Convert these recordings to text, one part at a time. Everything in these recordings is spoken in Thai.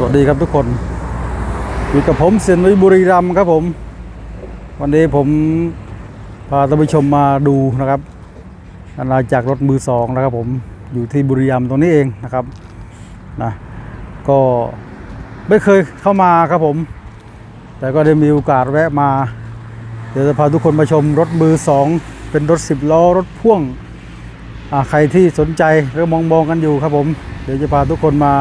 สวัสดีครับทุกคน อยู่กับผมเซียนนุ้ยบุรีรัมครับผม วันนี้ผมพาท่านผู้ชมมาดูนะครับอาณาจักรรถมือสองนะครับผมอยู่ที่บุรีรัมตรงนี้เองนะครับนะก็ไม่เคยเข้ามาครับผม แต่ก็ได้มีโอกาสแวะมา เดี๋ยวจะพาทุกคนมาชมรถมือสองเป็นรถสิบล้อรถพ่วงใครที่สนใจหรือมองมองๆกันอยู่ครับผม เดี๋ยวจะพาทุกคนมา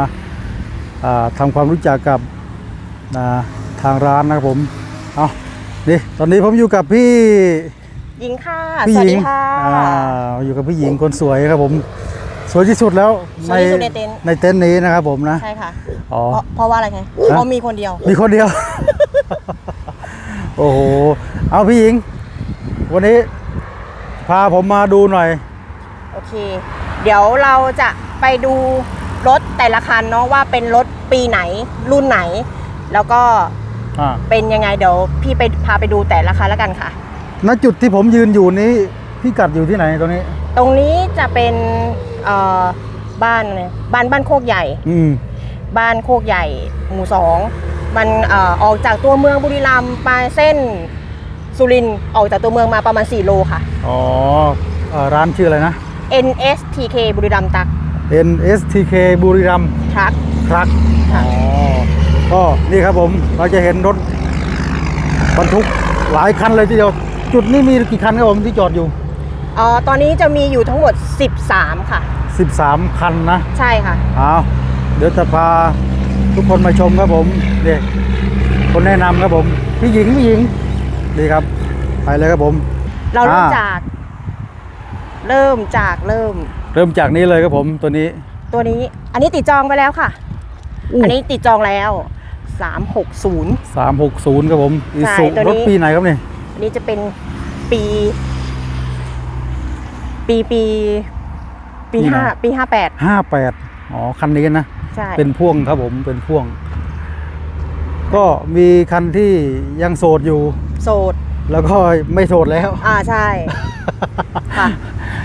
ทำความรู้จักกับอ่าทางร้านนะครับผม เอานี่ตอนนี้ผมอยู่กับพี่หญิงค่ะ พี่สวัหสญิดีงค่ะอ่าอยู่กับพี่หญิงคนสวยครับผม สวยที่สุดแล้วสวยที่สุดในเต็นท์ในเต็นท์นี้นะครับผมนะ ใช่ค่ะอ๋อเพราะเพราะว่าอะไรไงเพราะมีคนเดียว มีคนเดียว โอ้โห เอาพี่หญิง วันนี้พาผมมาดูหน่อย โอเค เดี๋ยวเราจะไปดู รถแต่ละคันเนาะว่าเป็นรถปีไหนรุ่นไหน แล้วก็อ่าเป็นยังไงเดี๋ยวพี่ไปพาไปดูแต่ละคันแล้วกันค่ะ ณจุดที่ผมยืนอยู่นี้พี่กัดอยู่ที่ไหนตรงนี้ ตรงนี้จะเป็นเอ่อบ้านอะไรบ้านบ้านโคกใหญ่ อืม บ้านโคกใหญ่หมู่สองมันเอ่อออกจากตัวเมืองบุรีรัมย์ไปเส้นสุรินทร์ออกจากตัวเมืองมาประมาณ 4 โลค่ะ อ๋อเอ่อร้านชื่ออะไรนะ NSTK บุรีรัมย์ตัก NSTK บุรีรัมย์ทรัค ทรัคค่ะ อ๋อก็นี่ครับผมเราจะเห็นรถบรรทุกหลายคันเลยทีเดียวจุดนี้มีกี่คันครับผมที่จอดอยู่อ๋อตอนนี้จะมีอยู่ทั้งหมด 13 ค่ะ 13 คันนะ ใช่ค่ะ เอาเดี๋ยวจะพาทุกคนมาชมครับผมเด็กคนแนะนำครับผม พี่หญิงพี่หญิงดีครับ ไปเลยครับผม เราเริ่มอ่า จาก เริ่มจากเริ่ม เริ่มจากนี้เลยครับผมตัวนี้ ตัวนี้อันนี้ติดจองไปแล้วค่ะอู้อันนี้ติดจองแล้ว 360 360ครับผมอีใช่สุตัวนี้ รถปีไหนครับนี่อันนี้จะเป็นปี ปีปีปีห้าปีห้าแปด58อ๋อคันนี้นะ ใช่ เป็นพ่วงครับผมเป็นพ่วง ก็มีคันที่ยังโสดอยู่ โสดแล้วก็ไม่โสดแล้ว อ่าใช่ ค่ะ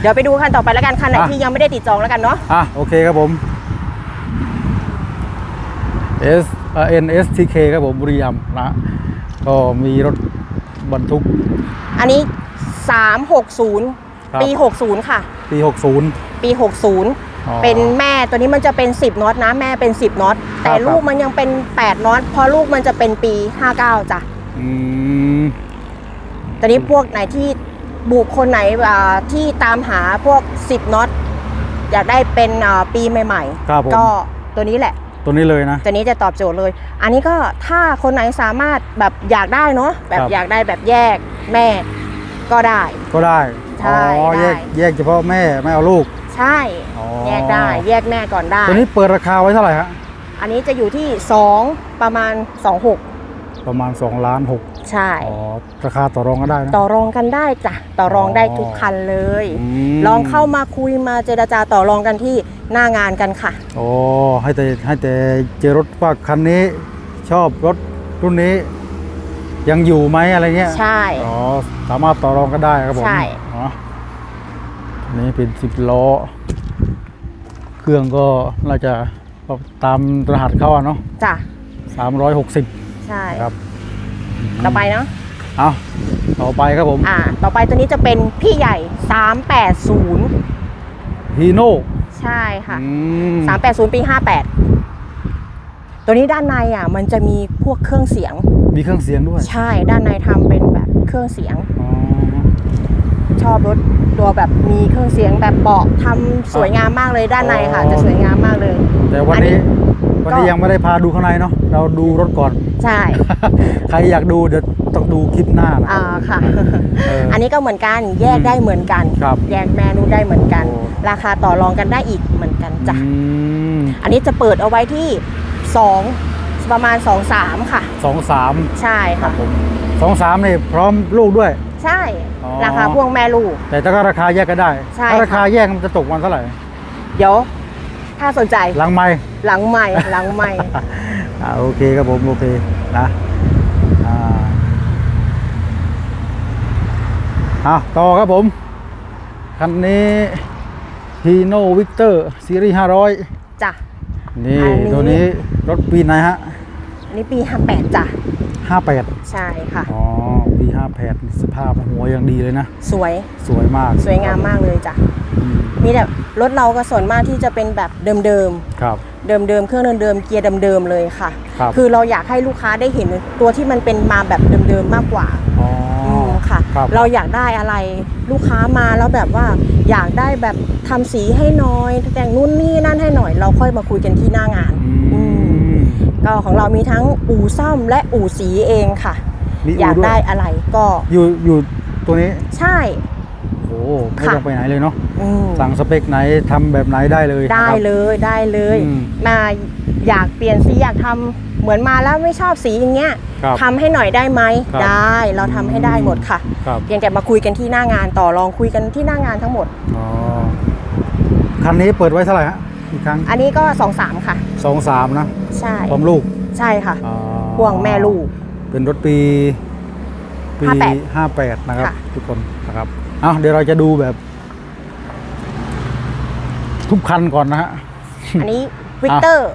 เดี๋ยวไปดูคันต่อไปแล้วกันคันไหนอะ ที่ยังไม่ได้ติดจองแล้วกันเนาะอะโอเคครับผม S เอ่อ NSTK ครับผมบุรีรัมย์นะก็มีรถบรรทุก อันนี้360ครับปี 60 ค่ะ ปี 60 ปี อ๋อ60 เป็นแม่ตัวนี้มันจะเป็น 10น็อตนะแม่เป็น 10น็อตแต่ครับลูกมันยังเป็น 8น็อตเพราะลูกมันจะเป็นปี 59จ้ะอืม ตอนนี้พวกไหนที่ บุคคลไหนอ่าที่ตามหาพวก 10น็อตอยากได้เป็นอ่าปีใหม่ครับผมๆก็ตัวนี้แหละ ตัวนี้เลยนะ ตัวนี้จะตอบโจทย์เลย อันนี้ก็ถ้าคนไหนสามารถแบบอยากได้เนาะแบบครับอยากได้แบบแยกแม่ก็ได้ ก็ได้ใช่อ๋อได้แยกแยกเฉพาะแม่ไม่เอาลูก ใช่อ๋อแยกได้แยกแม่ก่อนได้ ตัวนี้เปิดราคาไว้เท่าไหร่ฮะอันนี้จะอยู่ที่ 2 ประมาณ 26 ประมาณ2ล้าน6ใช่อ๋อราคาต่อรองก็ได้นะ ต่อรองกันได้จ้ะต่อรองได้อ๋อทุกคันเลยมลองเข้ามาคุยมาเจรจาต่อรองกันที่หน้างานกันค่ะ โอ้ให้แต่ให้แต่เจอรถว่าคันนี้ชอบรถรุ่นนี้ ยังอยู่ไหมอะไรเงี้ยใช่ อ๋อสามารถต่อรองก็ได้ครับผมใช่ อ๋ออันนี้เป็นสิบล้อ เครื่องก็น่าจะตามรหัสเข้าอะเนาะจ้ะสามร้อยหกสิบ ใช่ครับต่อไปเนาะเอาต่อไปครับผม อ่า ต่อไปตัวนี้จะเป็นพี่ใหญ่ 380ฮีโน่ใช่ค่ะอืม380 ปี 58 ตัวนี้ด้านในอะ มันจะมีพวกเครื่องเสียง มีเครื่องเสียงด้วย ใช่ด้านในทำเป็นแบบเครื่องเสียงอ๋อชอบรถตัวแบบมีเครื่องเสียงแบบเบาะทำสวยงามมากเลยด้านในค่ะอ๋อจะสวยงามมากเลย แต่วันอันนี้นี้ วันนี้ก็ยังไม่ได้พาดูข้างในเนาะเราดูรถก่อน ใช่ ใครอยากดูเดี๋ยวต้องดูคลิปหน้านะอ่าค่ะเอออัอันนี้ก็เหมือนกันแยกได้เหมือนกันครับแยกแม่นูนได้เหมือนกันโอ้ราคาต่อรองกันได้อีกเหมือนกันจ้ะอืมอันนี้จะเปิดเอาไว้ที่2ประมาณ2 3ค่ะสองสามใช่ครัค่ะบผมสองสามนี่พร้อมลูกด้วย ใช่อ๋อราคาพ่วงแม่ลูก แต่ถ้าราคาแยกก็ได้ใช่ถ้าราคาค่ะแยกมันจะตกวันเท่าไหร่ เดี๋ยว ถ้าสนใจ หลังไม้หลังใหม่ หลังใหม่ อ่าโอเคครับผม โอเคนะอ่าอะต่อครับผม คันนี้ Hino Victor ซีรีส์500จ้ะนี่ อันนี้ ตัวนี้รถปีไหนฮะ อันนี้ปี 58จ้ะ ห้าแปดใช่ค่ะอ๋อปีห้าแปดสภาพหัวยังดีเลยนะ สวยสวยมาก สวยงามมากเลยจ้ะอืมมีแบบรถเราก็ส่วนมากที่จะเป็นแบบเดิมครับๆเดิมๆ เครื่องเดิมๆ เกียร์เดิมๆ เลยค่ะครับคือเราอยากให้ลูกค้าได้เห็นตัวที่มันเป็นมาแบบเดิมๆ มากกว่าอ๋ออมค่ะครับเราอยากได้อะไรลูกค้ามาแล้วแบบว่าอยากได้แบบทำสีให้น้อย แต่งนู่นนี่นั่นให้หน่อย เราค่อยมาคุยกันที่หน้างานอือืม ก็ของเรามีทั้งอู่ซ่อมและอู่สีเองค่ะ มีอยากอู่ด้วยได้อะไรก็อยู่อยู่ตัวนี้ใช่ โอ้ไม่ค่ะต้องไปไหนเลยเนาะอืมสั่งสเปคไหนทำแบบไหนได้เลยได้นะครับเลยได้เลยอืมมาอยากเปลี่ยนสีอยากทำเหมือนมาแล้วไม่ชอบสีอย่างเงี้ยครับทำให้หน่อยได้ไหมครับได้เราทำให้ได้หมดค่ะครับเพียงแต่มาคุยกันที่หน้างานต่อรองคุยกันที่หน้างานทั้งหมดอ๋อคันนี้เปิดไว้เท่าไหร่ฮะ อีกครั้งอันนี้ก็2 3ค่ะสองสามนะใช่พร้อมลูกใช่ค่ะอ๋อพ่วงแม่ลูก เป็นรถปีปี58 ห้าแปดนะครับ ค่ะ ทุกคนนะครับเอาเดี๋ยวเราจะดูแบบ ทุกคันก่อนนะฮะ อันนี้วิกเตอร์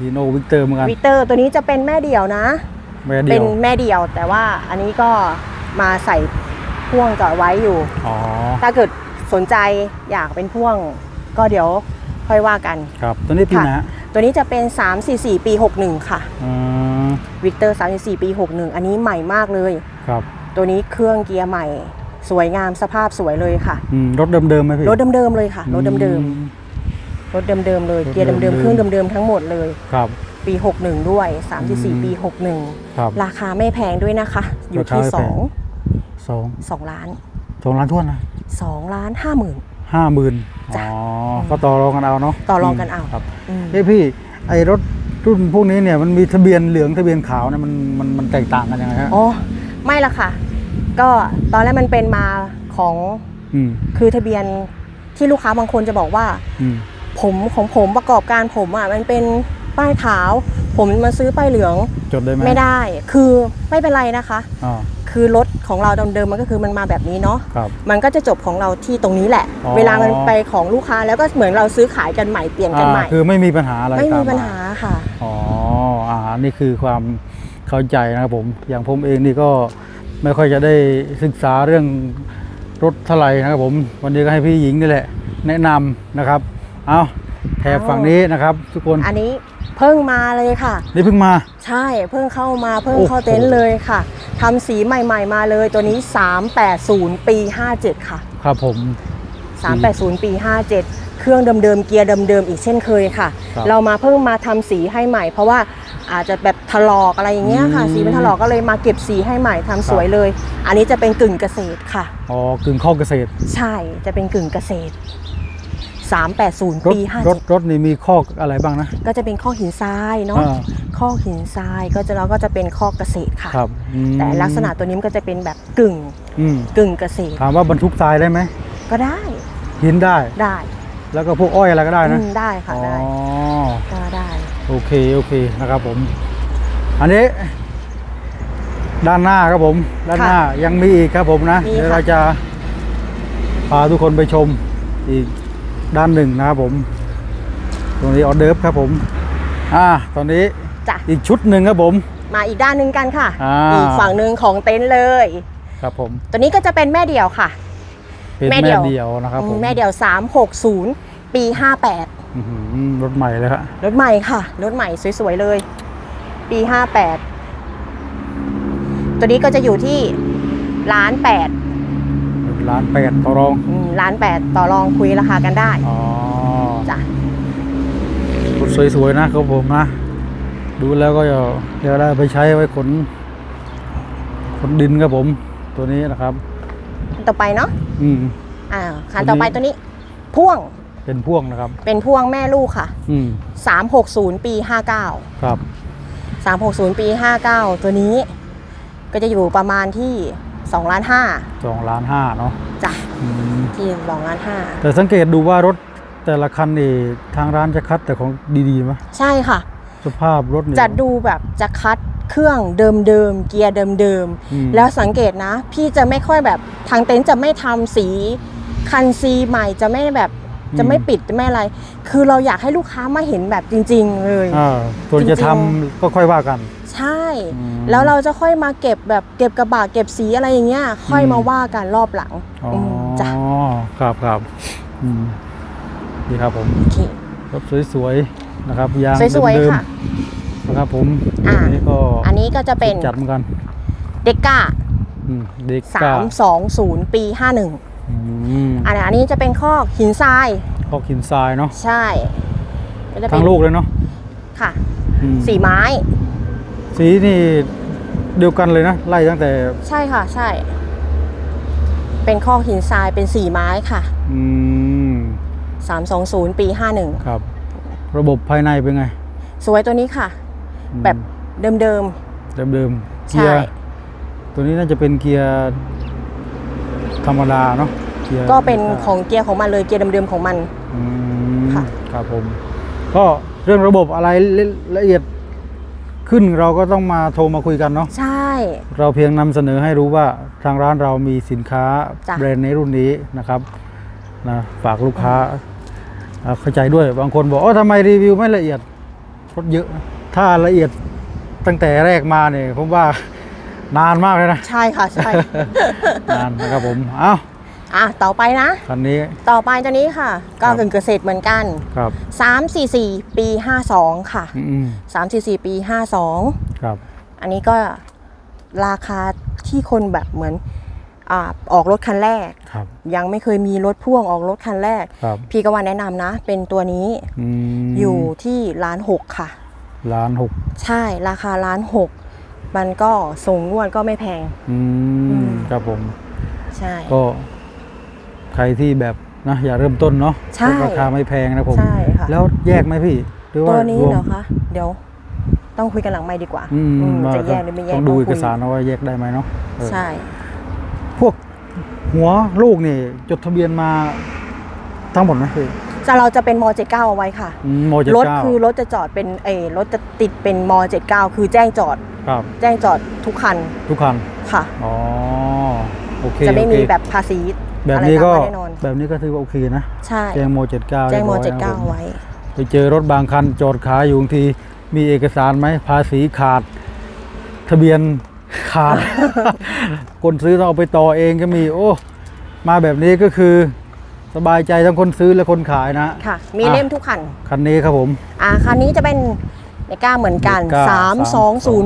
ดีโนวิกเตอร์เหมือนกันวิกเตอร์ตัวนี้จะเป็นแม่เดี่ยวนะ แม่เดีเป็ยนวแม่เดี่ยวแต่ว่าอันนี้ก็มาใส่พ่วงจอดไว้อยู่ อ๋อ ถ้าเกิดสนใจอยากเป็นพ่วง ก็เดี๋ยว ค่อยว่ากัน ครับ ตัวนี้ปีค่ะไหนฮะตัวนี้จะเป็น 344 ปี 61 ค่ะอืมวิกเตอร์ 344 ปี 61 อันนี้ใหม่มากเลย ครับ ตัวนี้เครื่องเกียร์ใหม่ สวยงามสภาพสวยเลยค่ะอืมรถเดิมๆไหมพี่ รถเดิมๆเลยค่ะ รถเดิมอืๆรถเดิมๆเลยรถเกียร์เดิมเดิมๆๆเครื่องเดิมๆ ทั้งหมดเลย ครับ ปี 61 ด้วยอืม344 ปีครับ61ราคาไม่แพงด้วยนะคะ อยู่ที่ราคาไม่แพง2สอง2ล้านสองล้านท้วนนะ2ล้าน5 หมื่นห้าหมื่นจ้ะอ๋อ ก็ต่อรองกันเอาเนาะ ต่อรองกันเอาครับอืมเอ้ยพี่ ไอรถรุ่นพวกนี้เนี่ยมันมีทะเบียนเหลืองทะเบียนขาวเนี่ยมันมันมันแตกต่างกันยังไงฮะ อ๋อ ไม่ละค่ะ ก็ตอนแรกมันเป็นมาของอืมคือทะเบียนที่ลูกค้าบางคนจะบอกว่าอืมผมของผมประกอบการผมอะมันเป็นป้ายขาว ผมมาซื้อป้ายเหลืองจดได้ไหมไม่ได้ คือไม่เป็นไรนะคะอ๋อ คือรถของเราเดิมๆมันก็คือมันมาแบบนี้เนาะครับมันก็จะจบของเราที่ตรงนี้แหละ อ๋อ เวลามันไปของลูกค้าแล้วก็เหมือนเราซื้อขายกันใหม่เปลี่ยนกันใหม่อ่าคือไม่มีปัญหาอะไรไม่มีตาปัญหาค่ะ อ๋ออ่านี่คือความเข้าใจนะครับผม อย่างผมเองนี่ก็ไม่ค่อยจะได้ศึกษาเรื่องรถเท่าไหร่นะครับผม วันนี้ก็ให้พี่หญิงนี่แหละ แนะนำนะครับ เอา แถบเอาฝั่งนี้นะครับ ทุกคนอันนี้เพิ่งมาเลยค่ะ นี่เพิ่งมา ใช่เพิ่งเข้ามาเพิ่งโอ้โหเข้าเต็นท์เลยค่ะทำสีใหม่ ๆ มาเลยตัวนี้ 380 ปี 57 ค่ะ ครับผม 380 ปี 57 เครื่องเดิมๆเกียร์เดิมๆอีกเช่นเคยค่ะครับเรามาเพิ่งมาทำสีให้ใหม่ เพราะว่าอาจจะแบบถลอกอะไรอย่างเงี้ยค่ะอืมสีเป็นถลอกก็เลยมาเก็บสีให้ใหม่ทำสวยเลย อันนี้จะเป็นกึ่งเกษตรค่ะอ๋อกึ่งข้อเกษตร ใช่จะเป็นกึ่งเกษตร 380 รถปีรถรถนี่มีข้ออะไรบ้างนะ57ก็จะเป็นข้อหินทรายเนาะอ่าข้อหินทรายก็จะเราก็จะเป็นข้อเกษตรค่ะ ครับอืมแต่ลักษณะตัวนี้มันก็จะเป็นแบบกึ่งอืมกึ่งเกษตรถามว่าบรรทุกทรายได้ไหมก็ได้หินได้ ได้แล้วก็พวกอ้อยอะไรก็ได้นะอืมได้ค่ะอ๋อได้ก็ได้โอเคโอเคนะครับผม อันนี้ ด้านหน้าครับผม ด้านหน้ายังมีอีกครับผมนะมีเดี๋ยวค่ะเราจะพาทุกคนไปชมอีก ด้านหนึ่งนะครับผม ตรงนี้ออเดิร์ฟครับผม อ่า ตอนนี้อีกชุดหนึ่งครับผม มาอีกด้านหนึ่งกันค่ะอ่า กฝั่งหนึ่งของเต็นท์เลย ครับผม ตัวนี้ก็จะเป็นแม่เดี่ยวค่ะ เป็นแม่แม่เดี่ยวนะครับผมแม่เดี่ยว 360 ปี อื้อหือรถใหม่เลยครับรถใหม่ค่ะ รถใหม่สวยๆเลย ปี 58 ตัวนี้ก็จะอยู่ที่ล้าน8 ล้านแปดต่อรองล้านแปดต่อรองคุยราคากันได้อ๋อจ้ะรถสวยๆนะครับผมนะ ดูแล้วก็จะจะได้ไปใช้ไว้ขนขนดินครับผม ตัวนี้นะครับต่อไปเนาะอืม อ่าคันต่อไปตัวนี้ พ่วงเป็นพ่วงนะครับ เป็นพ่วงแม่ลูกค่ะ อืมสามหกศูนย์ปีห้าเก้าครับสามหกศูนย์ปีห้าเก้าตัวนี้ ก็จะอยู่ประมาณที่ 2ล้าน5สองล้านห้าเนาะจ้ะอืมที่2ล้านแต่สังเกตดูว่ารถแต่ละคันนี่ทางร้านจะคัดแต่ของดีๆไหม5ใช่ค่ะ สภาพรถนี่จะดูแบบจะคัดเครื่องเดิมๆเกียร์เดิมอืม ๆแล้วสังเกตนะ พี่จะไม่ค่อยแบบทางเต็นท์จะไม่ทำสีคันซีใหม่จะไม่แบบจะไม่ปิดจะไม่อะไร คือเราอยากให้ลูกค้ามาเห็นแบบจริง ๆ เลย อ่าส่วนจะจริทำง ก็ค่อยว่ากัน ใช่ อืม แล้วเราจะค่อยมาเก็บแบบเก็บกระบะเก็บสีอะไรอย่างเงี้ย ค่อยอืมมาว่ากันรอบหลังอ๋อมจ้ะครับครับอืมดีครับผมโอเค รถสวยๆนะครับยางสวยเดิมๆค่ะๆนะครับผมอ่า อันนี้ก็อันนี้ก็จะเป็นจัดเหมือนกันเด็กก้าอืมเด็กก้า320 ปี 51อืมอันนี้อันนี้จะเป็นคอกหินทรายพอกหินทรายเนาะใช่ก็จะเป็ทั้นงลูกเลยเนาะค่ะ อืมสีไม้ สีนี่เดียวกันเลยนะ ไล่ตั้งแต่ใช่ค่ะ ใช่ เป็นคอกหินทรายเป็นสีไม้ค่ะ อืม320 ปี ครับ ระบบภายในเป็นไง 51 สวยตัวนี้ค่ะ อืม แบบเดิม เดิมๆใช่ เกียร์ตัวนี้น่าจะเป็นเกียร์ธรรมดาเนาะกียร์ๆ ก็เป็นของเกียร์ของมันเลยเกียร์เดิมๆของมัน อืมค่ะ ครับผม ก็เรื่องระบบอะไรละละเอียด ขึ้นเราก็ต้องมาโทรมาคุยกันเนาะใช่ เราเพียงนำเสนอให้รู้ว่าทางร้านเรามีสินค้าจ้ะ แบรนด์ในรุ่นนี้นะครับนะฝากลูกค้าอ่าเข้าใจด้วยบางคนบอกอ๋อทำไมรีวิวไม่ละเอียดรถเยอะนะถ้าละเอียดตั้งแต่แรกมาเนี่ยผมว่านานมากเลยนะ ใช่ค่ะใช่ นานนะครับผม เอ้า อะต่อไปนะ คันนี้ต่อไปตัวนี้ค่ะ ก็ครับกึ่งเกษตรเหมือนกัน ครับ344 ปี 52 ค่ะ อืม344 ปี 52 ครับ อันนี้ก็ราคาที่คนแบบเหมือนอาออกรถคันแรก ครับ ยังไม่เคยมีรถพ่วงออกรถคันแรก ครับพี่ก็ว่าแนะนำนะ เป็นตัวนี้อืมอยู่ที่ล้านหกค่ะ ล้านหกใช่ราคาล้านหกมันก็ส่งงวดก็ไม่แพง อือืมมครับผม ใช่ ก็ใค รที่แบบนะอย่าเริ่มต้นเนาะใช่ราคาไม่แพงนะผมใช่ค่ะ แล้วแยกไหมพี่หรือว่าตัวนี้รวมเหรอคะเดี๋ยวต้องคุยกันหลังไม่ดีกว่าอืมอืมว่าจะแยกหรือไม่แยกต้องดูคุเอยกสารนะว่าแยกได้ไหมเนาะเออใช่ พวกหัวลูกนี่จดทะเบียนมาทั้งหมดไหมพี่จะเราจะเป็นม .79 เอาไว้ค่ะ อืมโมเจ็ดรถเก้าคือรถจะจอดเป็นเออรถจะติดเป็นม .79 คือแจ้งจอด ครับ แจ้งจอดทุกคันทุกคัน ค่ะ อ๋อ โอเคจะไม่โอเคมีแบบภาษีแบบนี้ก็อะไรตามมาแน่นอนแบบนี้ก็ถือว่าโอเคนะใช่แจ้งโมเจ็ดเก้าแจ้งม .79 ไว้ ไปเจอรถบางคันจอดขายอยู่บางทีมีเอกสารไหมภาษีขาด ทะเบียนขาด คนซื้อต้องเอาไปต่อเองก็มี โอ้ มาแบบนี้ก็คือ สบายใจทั้งคนซื้อและคนขายนะ ค่ะ มีอะเล่มทุกคัน คันนี้ครับผม อ่าคันนี้จะเป็นเมก้าเหมือนกันเมก้า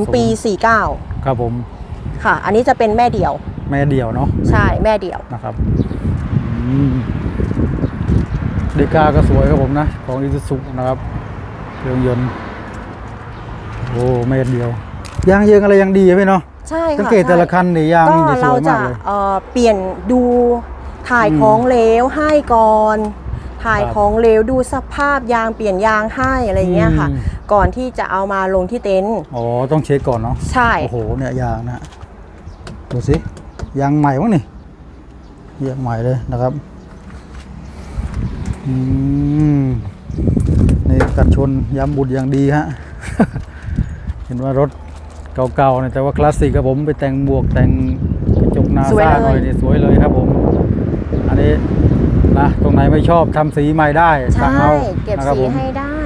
320 ปี 49 ครับผม ค่ะ อันนี้จะเป็นแม่เดี่ยว แม่เดี่ยวเนาะใช่แม่เดี่ยวนะครับอืมเดกาก็สวยครับผมนะ ของอิซูซุนะครับเครื่องยนต์โอ้แม่เดียวยางเยิงอะไรยังดีไหมเนาะใช่ค่ะสังเกตแต่ละใช่คันนี่ยางก็นี่จะสเราวยจะมากเลยเอ่อเปลี่ยนดูถ่ายอืมของเหลวให้ก่อนถ่ายครับของเหลวดูสภาพยางเปลี่ยนยางให้อะไรอย่างเงี้ยค่ะอืมก่อนที่จะเอามาลงที่เต็นท์อ๋อต้องเช็คก่อนเนาะใช่โอ้โหเนี่ยยางนะฮะ ดูสิยางใหม่มั้งนี่ยางใหม่เลยนะครับอืมนี่กันชนย้ำบุดอย่างดีฮะเห็นว่ารถเก่าๆเนี่ยแต่ว่าคลาสสิกครับผมไปแต่งบวกแต่งกระจกนาสวยซ่าเลยหน่อยนี่สวยเลยครับผม อันนี้นะตรงไหนไม่ชอบทำสีใหม่ได้สั่งใช่เอาเก็บนะครับสีผมให้ได้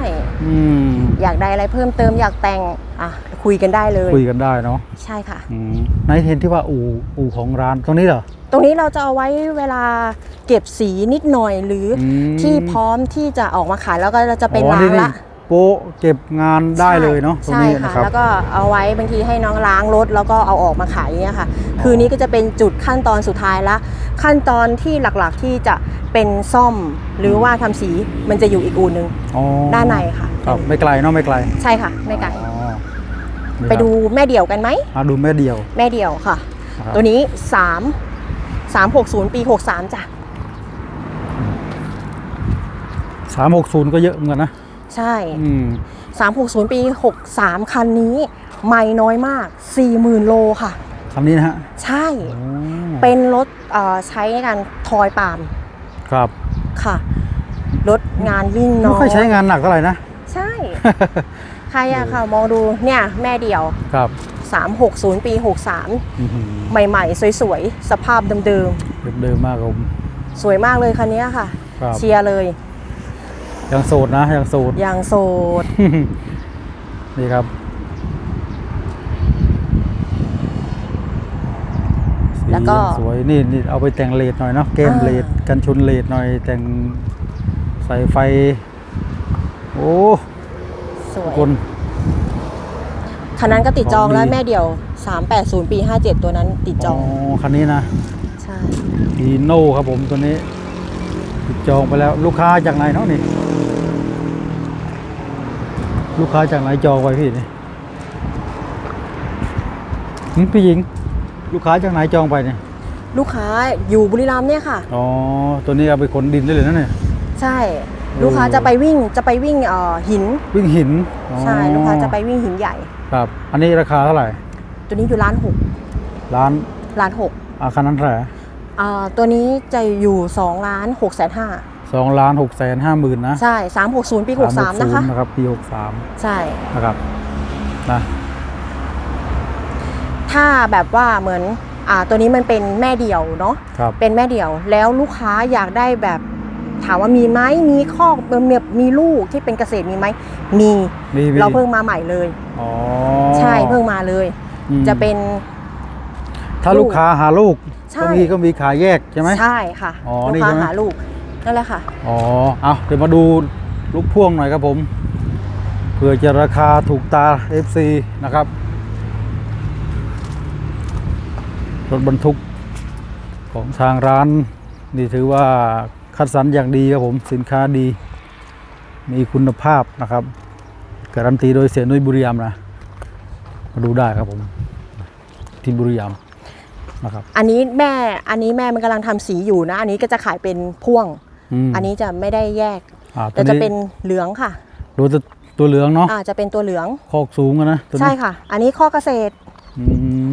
อืมอยากได้อะไรเพิ่มเติมอยากแต่งอะ คุยกันได้เลย คุยกันได้เนาะใช่ค่ะอืมในเห็นที่ว่าอู่อู่ของร้านตรงนี้เหรอ ตรงนี้เราจะเอาไว้เวลาเก็บสีนิดหน่อยหรืออม ที่พร้อมที่จะออกมาขายแล้วก็จะเป็นอ๋อล้างละโป๊ะเก็บงานได้เลยเนาะตรงใช่นี้ค่ะนะครับ แล้วก็เอาไว้บางทีให้น้องล้างรถแล้วก็เอาออกมาขายเนี่ยค่ะ คืนนี้ก็จะเป็นจุดขั้นตอนสุดท้ายละ ขั้นตอนที่หลักๆที่จะเป็นซ่อมหรือว่าทำสีมันจะอยู่อีกอู่หนึงอ๋อด้านในค่ะ ครับไม่ไกลเนาะไม่ไกลใช่ค่ะไม่ไกล อ๋อนี่ ไปดูแม่เดี่ยวกันไหมครับอะดูแม่เดียว แม่เดี่ยวค่ะนะครับตัวนี้3 360ปี63จ้ะสามหกศูนย์ก็เยอะเหมือนกันนะ ใช่อืม360ปี63คันนี้ ไม่น้อยมาก40,000โลค่ะคันนี้นะฮะ ใช่โอ้เป็นรถเอ่อใช้ในการทอยปาล์มครับค่ะรถงานวิ่งไม่น้อยค่อยใช้งานหนักเท่าไหร่นะ ใช่ ใครอะค่ะมองดูเนี่ยแม่เดี่ยวครับ 360 ปีอื้อหือ63 ใหม่ๆ สวยๆ สภาพเดิมเดิมๆมากครับผมๆสวยมากเลยคันนี้ค่ะครับเชียร์เลย ยังโสดนะ ยังโสดยังโสด นี่ครับสีแล้วก็ยังสวยนี่นี่เอาไปแต่งเลดหน่อยเนาะเกมอ่าเลดกันชนเลดหน่อยแต่งใส่ไฟ โอ้ส วยคนคันนั้นก็ติดจองแล้วของดีแม่เดี่ยว 380 ปี 57 ตัวนั้นติดจองคันนี้นะ ใช่ดีโน่ครับผมตัวนี้ ติดจองไปแล้วลูกค้าจากไหนเนาะนี่ ลูกค้าจากไหนจองไว้พี่นี่หึพี่หญิง ลูกค้าจากไหนจองไปเนี่ยลูกค้าอยู่บุรีรัมย์เนี่ยค่ะ อ๋อ ตัวนี้เอาไปขนดินได้เลยนะเนี่ย ใช่ ลูกค้าจะไปวิ่งจะไปวิ่งเอ่อหินวิ่งหินอ๋อใช่ลูกค้าจะไปวิ่งหินใหญ่ครับ อันนี้ราคาเท่าไหร่ ตัวนี้อยู่ล้านหกล้านล้านหกอาคันนั้นเท่าไหร่อ่าตัวนี้จะอยู่2ล้าน6แสนห้าสองล้านหกแสนห้าหมื่นนะใช่360ปี63นะคะ360นะครับปีหกสามใช่นะครับนะถ้าแบบว่าเหมือนอ่าตัวนี้มันเป็นแม่เดี่ยวเนาะครับเป็นแม่เดี่ยวแล้วลูกค้าอยากได้แบบ ถามว่ามีไหมมีคอกเอ่อมีมีลูกที่เป็นเกษตรมีไหมมีมีมี เราเพิ่งมาใหม่เลยอ๋อใช่เพิ่งมาเลย อืมจะเป็น ถ้าลูกค้าหาลูกใช่ ก็มีก็มีขายแยกใช่ไหม ใช่ค่ะอ๋อลูนี่กค้าใช่ไหม หาลูกนั่นแหละค่ะ อ๋อ เอาเดี๋ยวมาดูลูกพ่วงหน่อยครับผมเผื่อจะราคาถูกตา FC นะครับ รถบรรทุกของทางร้าน นี่ถือว่า คัดสรรอย่างดีครับผมสินค้าดี มีคุณภาพนะครับ การันตีโดยเสียนุ้ยบุรีรัมย์นะ มาดูได้ครับผม ที่บุรีรัมย์นะครับ อันนี้แม่อันนี้แม่มันกำลังทำสีอยู่นะ อันนี้ก็จะขายเป็นพ่วง มอันนี้จะไม่ได้แยก อ่าแต่จะเป็นเหลืองค่ะดูตัวตัวเหลืองเนาะอ่าจะเป็นตัวเหลืองคอกสูงอะนะตัวนี้ใช่ค่ะ อันนี้ข้อเกษตรอืม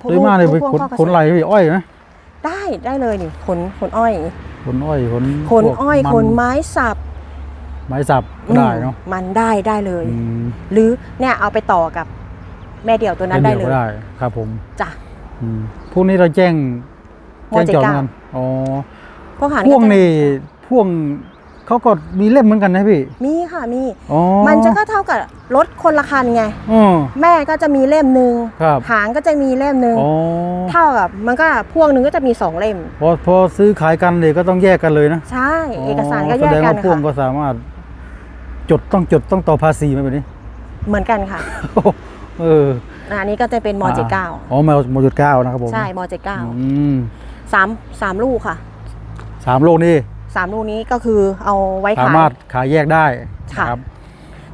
โดยมากเลยไปลูกขนพ่วงข้อเกษตรขนไรพี่อ้อยนะได้ได้เลยนี่ขนขนอ้อย ขนอ้อยขนขนพวกอ้อยมัขนไม้สับ ไม้สับก็ได้เนาะอืมมันได้ได้เลยอืมหรือเนี่ยเอาไปต่อกับแม่เดี่ยวตัวนั้นได้ป็เลวยก็ได้ครับผมจ้ะอืมพวกนี้เราแจ้งมแจ้งจอดเจ็ดเก้ากันอ๋อพวกหางพ่วงก็จะนี่พ่วง เขาก็มีเล่มเหมือนกันนะพี่ มีค่ะมี อ๋อมันจะก็เท่ากับรถคนละคันไง อ๋อ แม่ก็จะมีเล่มหนึ่งครับ หางก็จะมีเล่มหนึ่งอ๋อเท่ากับมันก็พ่วงหนึ่งก็จะมีสองเล่ม พอพอซื้อขายกันเนี่ยก็ต้องแยกกันเลยนะใช่เอกสารก็แยแสกดงกันว่าพ่วงค่ะก็สามารถ จดต้องจดต้องต่อภาษีไหมแบบนี้ เหมือนกันค่ะเอออันนี้ก็จะเป็นมเจ็ดเก้าอ๋อมมจุดเก้านะครับผมใช่มเจ็ดเก้าอืมสามสามลูกค่ะสามโลกนี่ สามลูกนี้ก็คือเอาไว้สาขายมารถขายแยกได้ค่ะครับ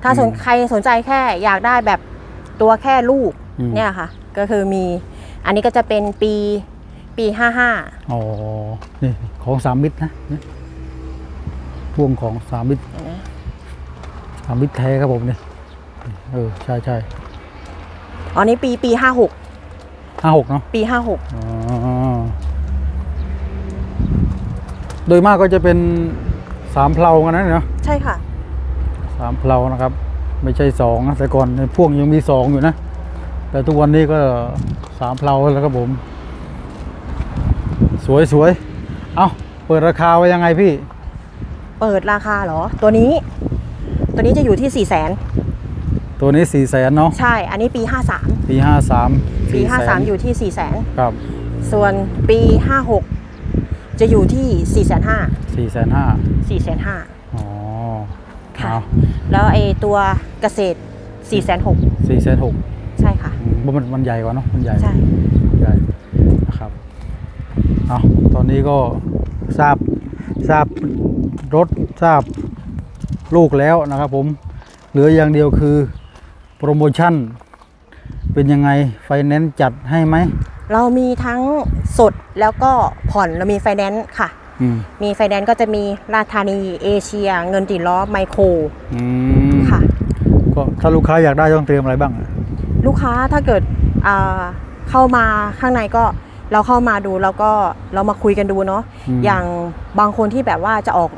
ถ้าสนอืมใครสนใจแค่อยากได้แบบตัวแค่ลูกอืม เนี่ยค่ะ ก็คือมี อันนี้ก็จะเป็นปีปีห้าห้าอ๋อนี่ของสามมิตรนะนี่พ่วงของสามมิตรสามมิตรแท้ครับผมนี่เออใช่ใช่อันนี้ปีปีห้าหกห้าหกเนาะปีห้าหกอ๋อ โดยมากก็จะเป็นสามเพลากันนะเนาะใช่ค่ะสามเพลานะครับ ไม่ใช่สองนะแต่ก่อนในพ่วงยังมีสองอยู่นะ แต่ทุกวันนี้ก็สามเพลาแล้วครับผม สวยสวยเอาเปิดราคาไว้ยังไงพี่ เปิดราคาเหรอ ตัวนี้ ตัวนี้จะอยู่ที่4ี่แสนตัวนี้สี่แสนเนาะใช่ อันนี้ปี53ปีห้าสามปี53อยู่ที่4ี่แสนครับ ส่วนปี56 จะอยู่ที่4ี่แสนห้าสี่แสนห้าสี่แสนห้าอ๋อค่ะเอาแล้วไอตัวเกษตร4ี่แสนหกสี่แสนหกใช่ค่ะมันมันใหญ่กว่าเนาะมันใหญ่ใช่ใหญ่นะครับเอาตอนนี้ก็ทราบทราบรถทราบลูกแล้วนะครับผมเหลืออย่างเดียวคือโปรโมชั่นเป็นยังไงไฟแนนซ์จัดให้ไหม เรามีทั้งสดแล้วก็ผ่อนเรามีไฟแนนซ์ค่ะอืมมีไฟแนนซ์ก็จะมีราชธานีเอเชีย เงินติดล้อไมโครอืมค่ะก็ถ้าลูกค้าอยากได้ต้องเตรียมอะไรบ้างอะลูกค้าถ้าเกิดอ่าเข้ามาข้างในก็เราเข้ามาดูแล้วก็เรามาคุยกันดูเนาะมอย่างบางคนที่แบบว่าจะออก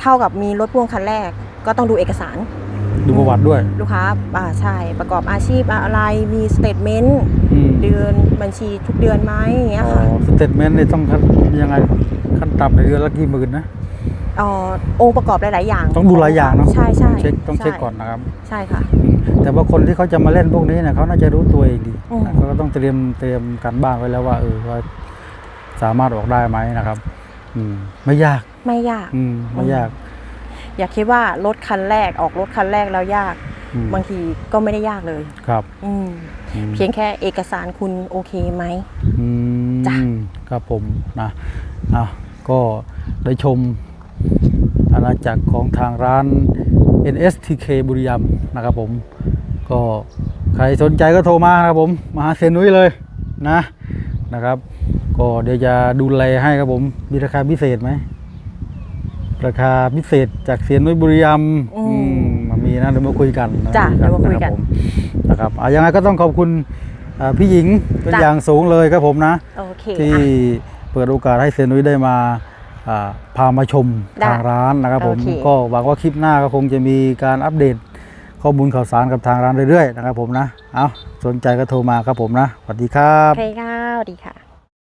เท่ากับมีรถพ่วงคันแรก ก็ต้องดูเอกสาร ดูประวัติด้วย ลูกค้าอ่าใช่ประกอบอาชีพอะไรมีสเตทเมนต์อืมเดือนบัญชีทุกเดือนไหมอย่างเงี้ยอ๋อค่ะสเตทเมนต์นี่ต้องขั้นยังไงขั้นต่ำในเดือนละกี่หมื่นนะ เอ่อองค์ประกอบหลาย ๆ อย่างต้องดูหลายอย่างเนาะใช่ใช่เช็คต้องเช็คใก่อนนะครับใช่ค่ะ อืมแต่ว่าคนที่เขาจะมาเล่นพวกนี้เนี่ยเขาน่าจะรู้ตัวเองดีอืม นะเขาก็ต้องเตรียมเตรียมการบ้านไว้แล้วว่าเออว่าสามารถออกได้ไหมนะครับ อืมไม่ยาก ไม่ยาก อืมไม่ยาก อย่าคิดว่ารถคันแรกออกรถคันแรกแล้วยากอืมบางทีก็ไม่ได้ยากเลยครับอืมอืมเพียงแค่เอกสารคุณโอเคไหมอืมจ้ะครับผมนะอะก็ได้ชมอาณาจักรของทางร้าน NSTK บุรีรัมย์นะครับผม ก็ใครสนใจก็โทรมาครับผมมาหาเซยนนุ้ยเลยนะนะครับ ก็เดี๋ยวจะดูแลให้ครับผมมีราคาพิเศษไหม ราคาพิเศษจากเซียนนุ้ยบุรีรัมย์อืม อืมมามีนะเดี๋ยวมาคุยกันนะจ้ะเดี๋ยวมาคุยกันรับผมนะครับอะยังไงก็ต้องขอบคุณอ่าพี่หญิงเป็นจ้ะ อย่างสูงเลยครับผมนะ โอเคที่อะ เปิดโอกาสให้เซียนนุ้ยได้มาอ่าพามาชมได้ทางร้านนะครับผมโอเค ก็หวังว่าคลิปหน้าก็คงจะมีการอัปเดต ข้อมูลข่าวสารกับทางร้านเรื่อยๆนะครับผมนะ เอาสนใจก็โทรมาครับผมนะสวัสดีครับ โอเคค่ะสวัสดีค่ะ